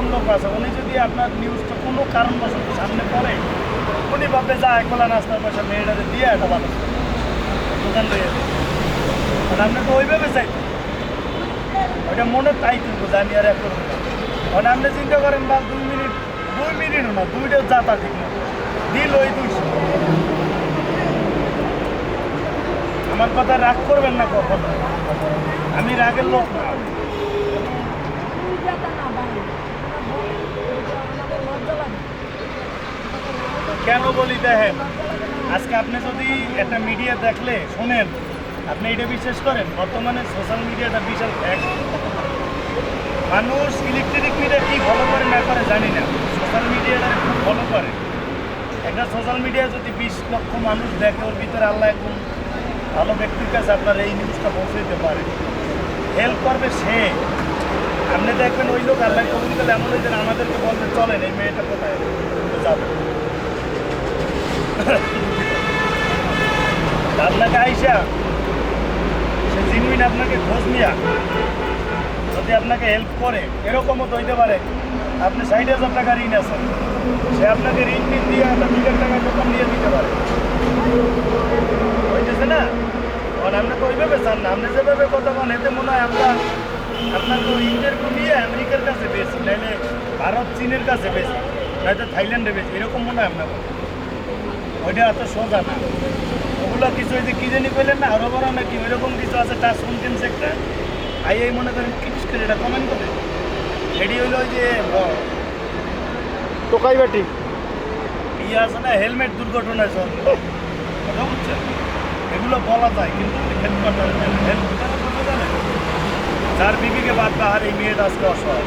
এরকম লোক আছে। উনি যদি আপনার নিউজটা কোনো কারণবশত সামনে পড়ে, উনি ভাবে যা একবেলা নাস্তার পয়সা মেয়েটাকে দিয়ে একটা ভালো দোকান দেয় মানে আপনি তো ওইভাবে চাইতেন। ওইটা মনে তাই কিন্তু জানি আর এখন মানে আপনি চিন্তা করেন বা দুই মিনিট, দুই মিনিটও না, দুইটা যাতা ঠিক না। দিল ওই দুইশো আমার কথা রাগ করবেন না কখনো। আমি রাগের লোক না। কেন বলি দেখেন? আজকে আপনি যদি একটা মিডিয়া দেখলে, শোনেন, আপনি এটা বিশ্বাস করেন, বর্তমানে সোশ্যাল মিডিয়াটা বিশাল ফ্যাক্ট মানুষ ইলেকট্রিক মিডিয়া কি ফলো করে না করে জানি না। সোশ্যাল মিডিয়াটা খুব ফলো করে। একটা সোশ্যাল মিডিয়া যদি বিশ লক্ষ মানুষ দেখে, ওর ভিতরে আল্লাহ একজন ভালো ব্যক্তির কাছে আপনার এই নিউজটা পৌঁছে দিতে পারে। হেল্প করবে সে। আপনি দেখবেন ওই লোক আল্লাহ কবুল করলে এমন হয়েছে আমাদেরকে বলতে চলেন, এই মেয়েটা কোথায়? যাবে। আপনাকে আইসা, সে জিনুইন আপনাকে খোঁজ নিয়া, যদি আপনাকে হেল্প করে, এরকমও তো হইতে পারে। আপনি ষাট হাজার টাকা ঋণ আছেন। সে আপনাকে ঋণ টিন দিয়ে একটা দুই টাকা দোকান দিয়ে দিতে পারে হইতেছে না কারণ আপনি তো ওইভাবে চান না আপনি যেভাবে কথা বলেন এতে মনে হয় আমরা আপনার তো ইন্টারভিউ নিয়ে আমেরিকার কাছে বেশি নাইলে ভারত চীনের কাছে বেশি নয়তো থাইল্যান্ডে বেশি এরকম মনে হয় আপনার ওইটা এত সোজা না। ওগুলো কিছু ওই যে কি জানি পেলেন না আরও বড় নাকি ওইরকম কিছু আছে টাচ কন্টেন্স একটা আই এই মনে করেন কি করে এটা কমেন্ট করে। এটি হইল ওই যে ব- টোকাই বাটি ইয়ে আছে না হেলমেট দুর্ঘটনায় সব। কথা বুঝছেন? এগুলো বলা যায় কিন্তু হেল্প করতে হবে হেল্প যার বিবিকে বাদ বাহার এই মেয়েটা আজকে অসহায়।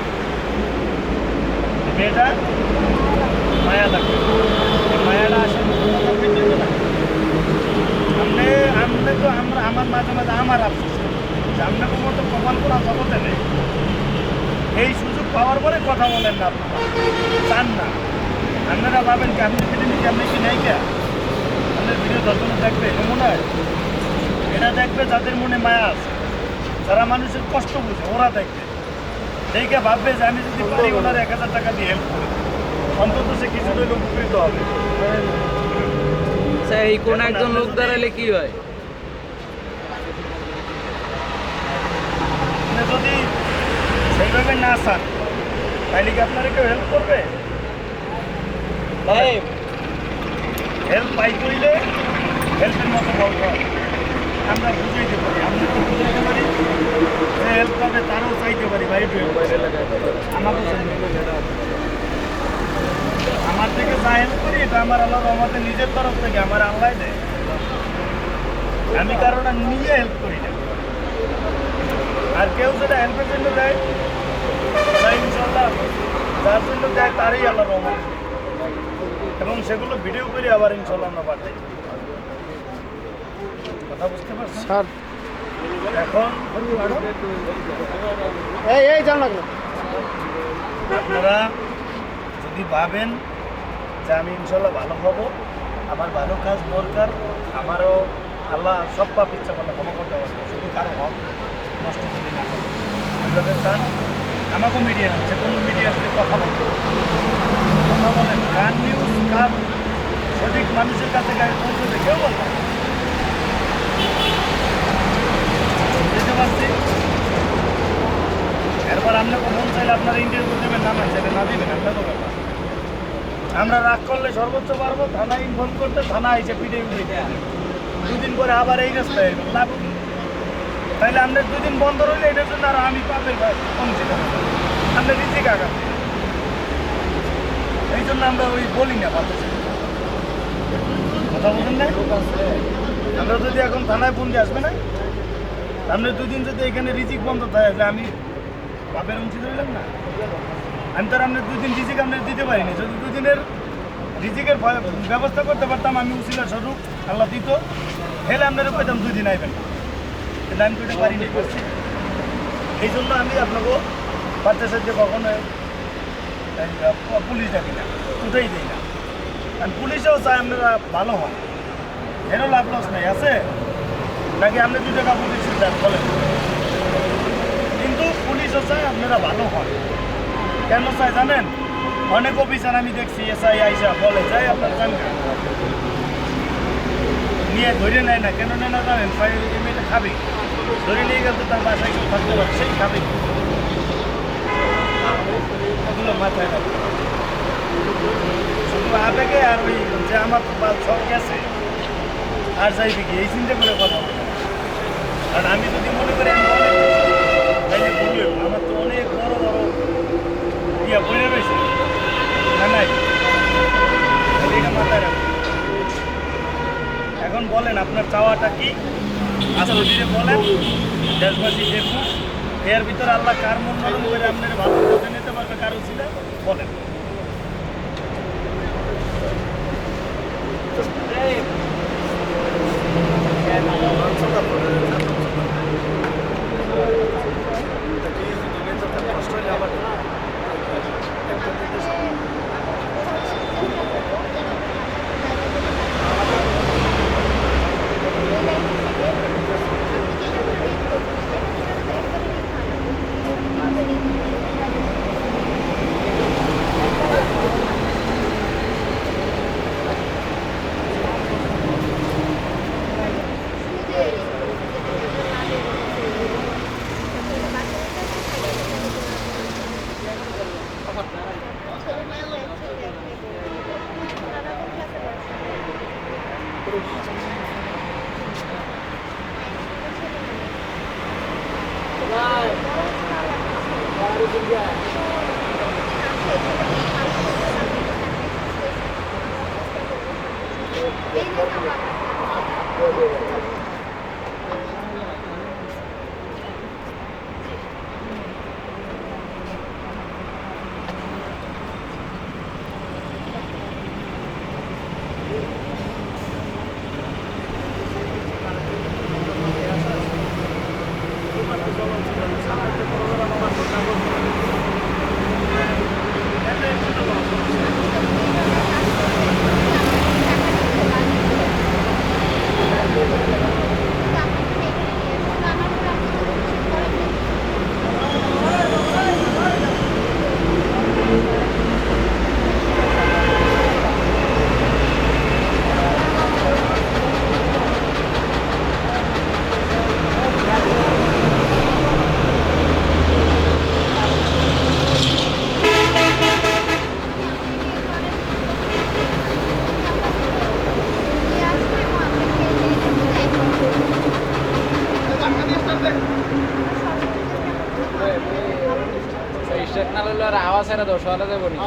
মেয়েটা মায়া লাগবে। মায়াটা আপনি আপনি তো আমরা, আমার মাঝে মাঝে আমার আফসোস যে আপনাকে মতো কপাল করা জগতে নেই। এই সুযোগ পাওয়ার পরে কথা বলেন না আপনারা চান না। আপনারা ভাবেন কি, আপনি ভিডিও কি আপনি কি নাই কে? আপনার ভিডিও দর্শন দেখবে হয় এটা দেখবে যাদের মনে মায়া আছে। যারা মানুষের কষ্ট বুঝে, ওরা দেখবে। দেখে ভাববে যে আমি যদি পারি ওনার এক হাজার টাকা দিয়ে হেল্প করি। অন্তত সে কিছু লোক উপকৃত হবে। আচ্ছা এই কোন একজন লোক দাঁড়ালে কি হয়? আপনি যদি সেইভাবে না চান তাহলে কি আপনারা কেউ হেল্প করবে? হেল্প পাই করলে হেল্পের মতো বলতে আমরা বুঝাইতে পারি আমরা তো বুঝাইতে পারি যে হেল্প করবে তারাও চাইতে পারি ভাই একটু help করে। আমাকেও চাইতে পারি। আমার থেকে যা হেল্প করি এটা আমার আল্লাহ রহমতে নিজের তরফ থেকে আমার আল্লাহ দেয়। আমি কারণ নিয়ে হেল্প করি না। আর কেউ যেটা হেল্পের জন্য দেয় ইনশাল্লাহ যার জন্য দেয় তারই আল্লাহ রহমত। এবং সেগুলো ভিডিও করে আবার ইনশাল্লাহ আমরা পাঠাই কথা বুঝতে পারছেন? স্যার। এখন এই এই জান লাগল আপনারা যদি ভাবেন যে আমি ইনশাল্লাহ ভালো হব। আমার ভালো কাজ দরকার, আমারও আল্লাহ সব পাপ ইচ্ছা করলে ক্ষমা করতে পারবে, শুধু কারও হক নষ্ট করে না। আপনাদের চান আমাকেও মিডিয়া আছে কোনো মিডিয়া আসলে কথা বলতে কথা বলেন গান নিউজ কার সঠিক মানুষের কাছে গাড়ি পৌঁছবে কেউ বলবে পারছি? এরপর আপনাকে মন চাইলে আপনারা ইন্টারভিউ দেবেন, না চাইলে না দিবেন আপনাদের ব্যাপার আমরা রাগ করলে সর্বোচ্চ পারব থানা ইনফর্ম করতে থানা এসে পিঠে উঠে দুদিন পরে আবার এই রাস্তায়। লাভ কি? তাইলে আপনার দুদিন বন্ধ রইলে এটার জন্য আর আমি পাবেন কমছি না আপনার রিজিক আঘাত এই জন্য আমরা ওই বলি না ভালো কথা বলেন না? আমরা যদি এখন থানায় ফোন আসবে না? আপনি দুদিন যদি এখানে রিজিক বন্ধ থাকে আমি বাপের অংশ ধরলাম না? আমি তো আপনার দুদিন রিজিক আপনার দিতে পারিনি। যদি দুদিনের রিজিকের ভয়- ব্যবস্থা করতে পারতাম, আমি উসিলা স্বরূপ আল্লাহ দিত হেলে আপনারা পেতাম দুই দিন আইবেন। কিন্তু আমি এটা পারিনি, করছি। এই জন্য আমি আপনাকে বাচ্চা সাথে কখনো পুলিশ ডাকি না, উঠেই দিই না। আর পুলিশেও চায় আপনারা ভালো হন। এরও লাভ লস নাই, আছে? নাকি আপনি দু টাকা পুলিশ বলেন। কিন্তু পুলিশও চায় আপনারা ভালো হন। কেন চাই জানেন? অনেক অফিসার আমি দেখছি, এসআই আইসা বলে, যাই আপনার জান নিয়ে ধরে নেয় না, কেন নেয় না জানেন? এমএলএ খাবে। ধরে নিয়ে গেল তো তার বাসায় কেউ থাকতে পারে, সেই খাবে। এগুলো মাথায় রাখবে শুধু আবেগে আর ওই যে আমার তো বাল সব গেছে আর যাইবে কি এই চিন্তা করে কথা আর আমি আপনার চাওয়াটা কি ধীরে বলেন দেশবাসী দেখুন এর ভিতরে আল্লাহ কার মন নরম করে আপনার ভালো পথে নিতে পারবে কারও ছিল বলেন স্টেট না দশ হাজার যাবে নি।